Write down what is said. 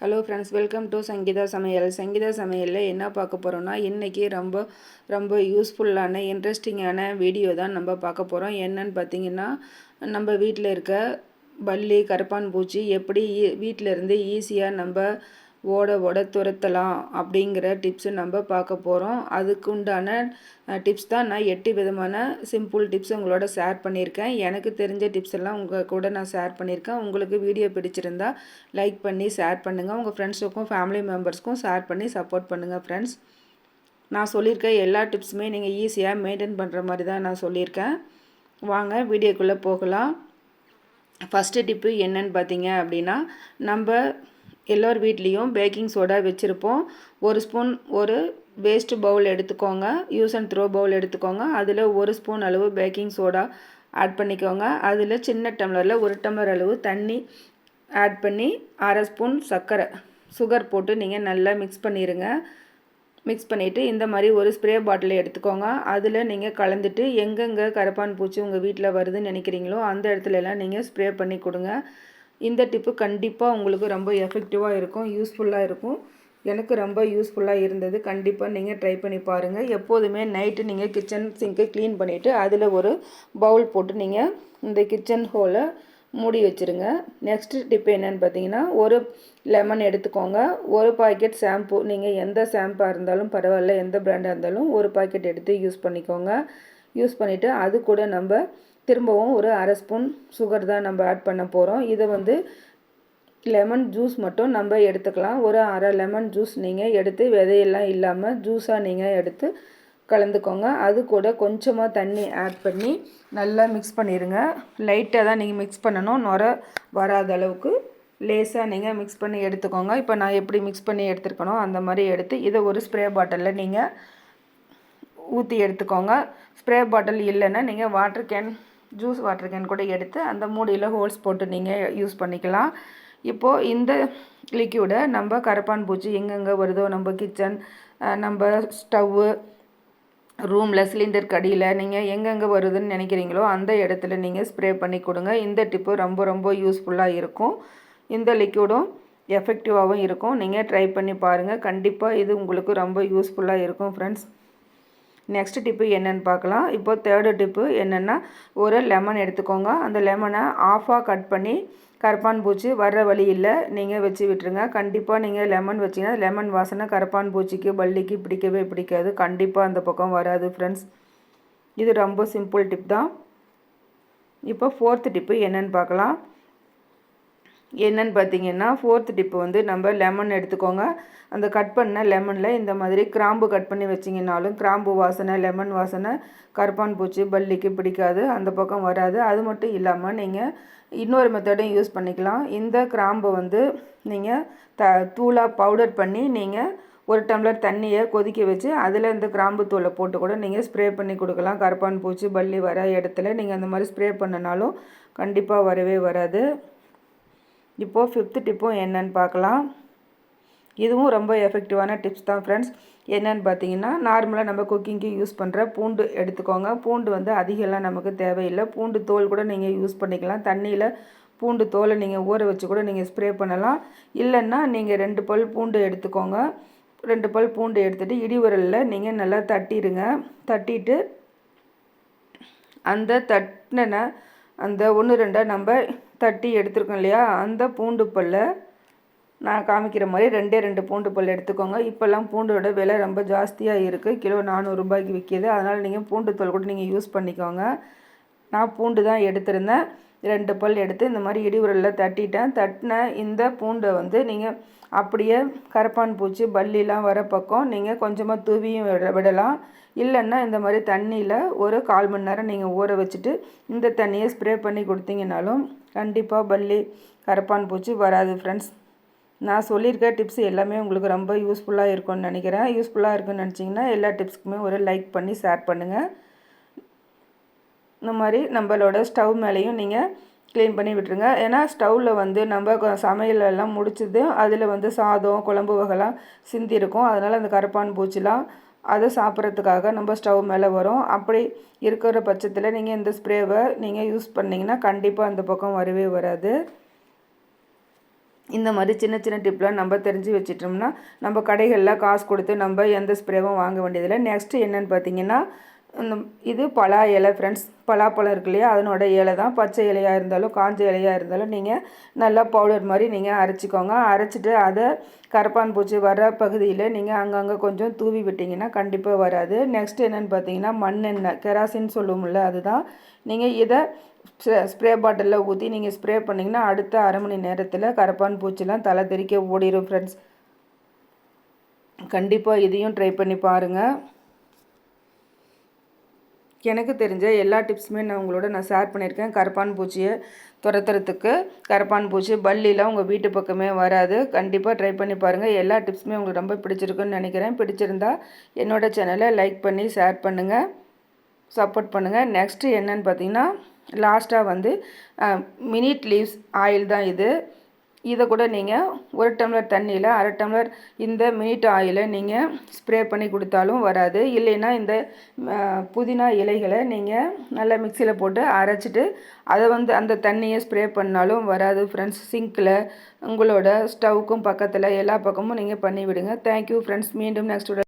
Hello friends welcome to Sangeetha Samayal Sangeetha சமையலில் என்ன பார்க்க போகிறோம்னா இன்றைக்கி ரொம்ப ரொம்ப யூஸ்ஃபுல்லான இன்ட்ரெஸ்டிங்கான வீடியோ தான் நம்ம பார்க்க போகிறோம் என்னன்னு பார்த்தீங்கன்னா நம்ம வீட்டில் இருக்க பல்லி கரப்பான் பூச்சி எப்படி வீட்டில் இருந்து ஈஸியாக நம்ம ஓட ஓட துரத்தலாம் அப்படிங்கிற டிப்ஸு நம்ம பார்க்க போகிறோம் அதுக்கு உண்டான டிப்ஸ் தான் நான் எட்டு விதமான சிம்பிள் டிப்ஸ் உங்களோட ஷேர் பண்ணியிருக்கேன். எனக்கு தெரிஞ்ச டிப்ஸ் எல்லாம் உங்கள் கூட நான் ஷேர் பண்ணியிருக்கேன். உங்களுக்கு வீடியோ பிடிச்சிருந்தா லைக் பண்ணி ஷேர் பண்ணுங்கள் உங்கள் ஃப்ரெண்ட்ஸுக்கும் ஃபேமிலி மெம்பர்ஸ்க்கும் ஷேர் பண்ணி சப்போர்ட் பண்ணுங்கள் ஃப்ரெண்ட்ஸ் நான் சொல்லியிருக்க எல்லா டிப்ஸுமே நீங்கள் ஈஸியாக மெயின்டைன் பண்ணுற மாதிரி தான் நான் சொல்லியிருக்கேன். வாங்க வீடியோக்குள்ளே போகலாம். ஃபஸ்ட்டு டிப்பு என்னன்னு பார்த்தீங்க அப்படின்னா நம்ம எல்லோர் வீட்லேயும் பேக்கிங் சோடா வச்சுருப்போம். ஒரு ஸ்பூன் ஒரு வேஸ்ட் பவுல் எடுத்துக்கோங்க. யூஸ் அண்ட் த்ரோ பவுல் எடுத்துக்கோங்க. அதில் ஒரு ஸ்பூன் அளவு பேக்கிங் சோடா ஆட் பண்ணிக்கோங்க. அதில் சின்ன டம்ளரில் ஒரு டம்ளர் அளவு தண்ணி ஆட் பண்ணி அரை ஸ்பூன் சர்க்கரை சுகர் போட்டு நீங்கள் நல்லா மிக்ஸ் பண்ணிடுங்க மிக்ஸ் பண்ணிவிட்டு இந்த மாதிரி ஒரு ஸ்ப்ரே பாட்டில் எடுத்துக்கோங்க. அதில் நீங்கள் கலந்துட்டு எங்கெங்கே கரப்பான் பூச்சி உங்கள் வீட்டில் வருதுன்னு நினைக்கிறீங்களோ அந்த இடத்துலலாம் நீங்கள் ஸ்ப்ரே பண்ணி கொடுங்க. இந்த டிப்பு கண்டிப்பாக உங்களுக்கு ரொம்ப எஃபெக்டிவாக இருக்கும் யூஸ்ஃபுல்லாக இருக்கும். எனக்கு ரொம்ப யூஸ்ஃபுல்லாக இருந்தது. கண்டிப்பாக நீங்கள் ட்ரை பண்ணி பாருங்கள் எப்போதுமே நைட்டு நீங்கள் கிச்சன் சிங்க்கை க்ளீன் பண்ணிவிட்டு அதில் ஒரு பவுல் போட்டு நீங்கள் இந்த கிச்சன் ஹோலை மூடி வச்சுருங்க. நெக்ஸ்ட்டு டிப் என்னென்னு பார்த்தீங்கன்னா ஒரு லெமன் எடுத்துக்கோங்க. ஒரு பாக்கெட் ஷாம்பு நீங்கள் எந்த ஷாம்பாக இருந்தாலும் பரவாயில்ல எந்த ப்ராண்டாக இருந்தாலும் ஒரு பாக்கெட் எடுத்து யூஸ் பண்ணிக்கோங்க. யூஸ் பண்ணிவிட்டு அது கூட நம்ம திரும்பவும் ஒரு அரை ஸ்பூன் சுகர் தான் நம்ம ஆட் பண்ண போகிறோம் இதை வந்து லெமன் ஜூஸ் மட்டும் நம்ம எடுத்துக்கலாம். ஒரு அரை லெமன் ஜூஸ் நீங்கள் எடுத்து விதையெல்லாம் இல்லாமல் ஜூஸாக நீங்கள் எடுத்து கலந்துக்கோங்க. அது கூட கொஞ்சமாக தண்ணி ஆட் பண்ணி நல்லா மிக்ஸ் பண்ணிடுங்க லைட்டாக தான் நீங்கள் மிக்ஸ் பண்ணணும். நுர வராத அளவுக்கு லேசாக நீங்கள் மிக்ஸ் பண்ணி எடுத்துக்கோங்க. இப்போ நான் எப்படி மிக்ஸ் பண்ணி எடுத்துருக்கணும் அந்த மாதிரி எடுத்து இதை ஒரு ஸ்ப்ரே பாட்டிலில் நீங்கள் ஊற்றி எடுத்துக்கோங்க. ஸ்ப்ரே பாட்டில் இல்லைன்னா நீங்கள் water can juice water can கூட எடுத்து அந்த மூடியில் ஹோல்ஸ் போட்டு நீங்கள் யூஸ் பண்ணிக்கலாம். இப்போது இந்த லிக்யூடை நம்ம கரப்பான் பூச்சி எங்கெங்கே வருதோ நம்ம கிச்சன் நம்ம ஸ்டவ்வு ரூமில் சிலிண்டர் கடியில் நீங்கள் எங்கெங்கே வருதுன்னு நினைக்கிறீங்களோ அந்த இடத்துல நீங்கள் ஸ்ப்ரே பண்ணி கொடுங்க. இந்த டிப்பு ரொம்ப ரொம்ப யூஸ்ஃபுல்லாக இருக்கும். இந்த லிக்யூடும் எஃபெக்டிவாகவும் இருக்கும். நீங்கள் ட்ரை பண்ணி பாருங்கள் கண்டிப்பாக இது உங்களுக்கு ரொம்ப யூஸ்ஃபுல்லாக இருக்கும் ஃப்ரெண்ட்ஸ் நெக்ஸ்ட் டிப்பு என்னென்னு பார்க்கலாம். இப்போ தேர்டு டிப்பு என்னென்னா ஒரு லெமன் எடுத்துக்கோங்க. அந்த லெமனை ஆஃபாக கட் பண்ணி கரப்பான் பூச்சி வர்ற வழியில் நீங்கள் வச்சு விட்டுருங்க. கண்டிப்பாக நீங்கள் லெமன் வச்சிங்கன்னா லெமன் வாசனை கரப்பான் பூச்சிக்கு பள்ளிக்கு பிடிக்கவே பிடிக்காது. கண்டிப்பாக அந்த பக்கம் வராது ஃப்ரெண்ட்ஸ் இது ரொம்ப சிம்பிள் டிப் தான். இப்போ ஃபோர்த்து டிப்பு என்னென்னு பார்க்கலாம். என்னன்னு பார்த்தீங்கன்னா ஃபோர்த் டிப்பு வந்து நம்ம லெமன் எடுத்துக்கோங்க. அந்த கட் பண்ண லெமனில் இந்த மாதிரி கிராம்பு கட் பண்ணி வச்சிங்கனாலும் கிராம்பு வாசனை லெமன் வாசனை கருப்பான் பூச்சி பல்லிக்கு பிடிக்காது அந்த பக்கம் வராது. அது மட்டும் இல்லாமல் நீங்கள் இன்னொரு மெத்தடையும் யூஸ் பண்ணிக்கலாம். இந்த கிராம்பை வந்து நீங்கள் த தூளாக பவுடர் பண்ணி நீங்கள் ஒரு டம்ளர் தண்ணியை கொதிக்க வச்சு அதில் இந்த கிராம்பு தூளை போட்டு கூட நீங்கள் ஸ்ப்ரே பண்ணி கொடுக்கலாம். கருப்பான் பூச்சி பல்லி வர இடத்துல நீங்கள் அந்த மாதிரி ஸ்ப்ரே பண்ணினாலும் கண்டிப்பாக வரவே வராது. இப்போது ஃபிஃப்த்து டிப்பும் என்னன்னு பார்க்கலாம். இதுவும் ரொம்ப எஃபெக்டிவான டிப்ஸ் தான் ஃப்ரெண்ட்ஸ் என்னென்னு பார்த்தீங்கன்னா நார்மலாக நம்ம குக்கிங்க்கு யூஸ் பண்ணுற பூண்டு எடுத்துக்கோங்க. பூண்டு வந்து அதிகம்லாம் நமக்கு தேவையில்லை. பூண்டு தோல் கூட நீங்கள் யூஸ் பண்ணிக்கலாம். தண்ணியில் பூண்டு தோலை நீங்கள் ஊற வச்சு கூட நீங்கள் ஸ்ப்ரே பண்ணலாம். இல்லைன்னா நீங்கள் ரெண்டு பல் பூண்டு எடுத்துக்கோங்க. ரெண்டு பல் பூண்டு எடுத்துகிட்டு இடி உரலில் நீங்கள் நல்லா தட்டிடுங்க தட்டிட்டு அந்த தட்டின அந்த ஒன்று ரெண்டாக நம்ம தட்டி எடுத்துருக்கோம் இல்லையா? அந்த பூண்டு பல்லை நான் காமிக்கிற மாதிரி ரெண்டே ரெண்டு பூண்டு பல் எடுத்துக்கோங்க. இப்போல்லாம் பூண்டோட விலை ரொம்ப ஜாஸ்தியாக இருக்குது கிலோ நானூறுரூபாய்க்கு விற்கிது அதனால் நீங்கள் பூண்டு தோல் கூட நீங்கள் யூஸ் பண்ணிக்கோங்க. நான் பூண்டு தான் எடுத்திருந்தேன். ரெண்டு பல் எடுத்து இந்த மாதிரி இடி உரலில் தட்டிட்டேன். தட்டின இந்த பூண்டை வந்து நீங்கள் அப்படியே கரப்பான் பூச்சி பல்லிலாம் வர பக்கம் நீங்கள் கொஞ்சமாக தூவியும் விட விடலாம். இல்லைன்னா இந்த மாதிரி தண்ணியில் ஒரு கால் மணி நேரம் நீங்கள் ஊற வச்சுட்டு இந்த தண்ணியை ஸ்ப்ரே பண்ணி கொடுத்தீங்கனாலும் கண்டிப்பாக பல்லி கரப்பான் பூச்சி வராது ஃப்ரெண்ட்ஸ் நான் சொல்லியிருக்க டிப்ஸ் எல்லாமே உங்களுக்கு ரொம்ப யூஸ்ஃபுல்லாக இருக்கும்னு நினைக்கிறேன். யூஸ்ஃபுல்லாக இருக்குன்னு நினச்சிங்கன்னா எல்லா டிப்ஸ்க்குமே ஒரு லைக் பண்ணி ஷேர் பண்ணுங்கள் இந்த மாதிரி நம்மளோட ஸ்டவ் மேலேயும் நீங்கள் க்ளீன் பண்ணி விட்டுருங்க. ஏன்னா ஸ்டவ்வில் வந்து நம்ம சமையலெல்லாம் முடிச்சது அதில் வந்து சாதம் குழம்பு வகைலாம் சிந்தி இருக்கும் அதனால் அந்த கரப்பான் பூச்சிலாம் அதை சாப்பிட்றதுக்காக நம்ம ஸ்டவ் மேலே வரும். அப்படி இருக்கிற பட்சத்தில் நீங்கள் இந்த ஸ்ப்ரேவை நீங்கள் யூஸ் பண்ணிங்கன்னா கண்டிப்பாக அந்த பக்கம் வரவே வராது. இந்த மாதிரி சின்ன சின்ன டிப்லாம் நம்ம தெரிஞ்சு வச்சிட்டோம்னா நம்ம கடைகளில் காசு கொடுத்து நம்ம எந்த ஸ்ப்ரேவும் வாங்க வேண்டியதில்லை. நெக்ஸ்ட்டு என்னென்னு பார்த்தீங்கன்னா இந்த இது பலா இலை ஃப்ரெண்ட்ஸ் பலாப்பழம் இருக்கு இல்லையா? அதனோட இலை தான். பச்சை இலையாக இருந்தாலும் காஞ்ச இலையாக இருந்தாலும் நீங்கள் நல்லா பவுடர் மாதிரி நீங்கள் அரைச்சிக்கோங்க. அரைச்சிட்டு அதை கரப்பான் பூச்சி வர பகுதியில் நீங்கள் அங்கங்கே கொஞ்சம் தூவி விட்டிங்கன்னா கண்டிப்பாக வராது. நெக்ஸ்ட் என்னென்னு பார்த்தீங்கன்னா மண்ணெண்ணெய் கெராசின் சொல்லுவோம்ல அதுதான். நீங்கள் இதை ஸ்ப்ரே பாட்டிலில் ஊற்றி நீங்கள் ஸ்ப்ரே பண்ணிங்கன்னா அடுத்த அரை மணி நேரத்தில் கரப்பான் பூச்சிலாம் தலை தெரிக்க ஓடிடும் ஃப்ரெண்ட்ஸ் கண்டிப்பாக இதையும் ட்ரை பண்ணி பாருங்கள் எனக்கு தெரிஞ்ச எல்லா டிப்ஸுமே நான் உங்களோட நான் ஷேர் பண்ணியிருக்கேன். கரப்பான் பூச்சியை துரத்துறதுக்கு கரப்பான் பூச்சி பல்லிலாம் உங்கள் வீட்டு பக்கமே வராது. கண்டிப்பாக ட்ரை பண்ணி பாருங்கள் எல்லா டிப்ஸுமே உங்களுக்கு ரொம்ப பிடிச்சிருக்குன்னு நினைக்கிறேன். பிடிச்சிருந்தா என்னோடய சேனலை லைக் பண்ணி ஷேர் பண்ணுங்கள் சப்போர்ட் பண்ணுங்கள் நெக்ஸ்ட்டு என்னன்னு பார்த்தீங்கன்னா லாஸ்ட்டாக வந்து மினிட் லீவ்ஸ் ஆயில் தான் இது. இதை கூட நீங்கள் ஒரு டம்ளர் தண்ணியில் அரை டம்ளர் இந்த மினிட் ஆயிலை நீங்கள் ஸ்ப்ரே பண்ணி கொடுத்தாலும் வராது. இல்லைன்னா இந்த புதினா இலைகளை நீங்கள் நல்லா மிக்சியில் போட்டு அரைச்சிட்டு அதை வந்து அந்த தண்ணியை ஸ்ப்ரே பண்ணாலும் வராது. ஃப்ரெண்ட்ஸ் சிங்கில் உங்களோட ஸ்டவ்வுக்கும் பக்கத்தில் எல்லா பக்கமும் நீங்கள் பண்ணிவிடுங்க. தேங்க்யூ ஃப்ரெண்ட்ஸ் மீண்டும் நெக்ஸ்ட்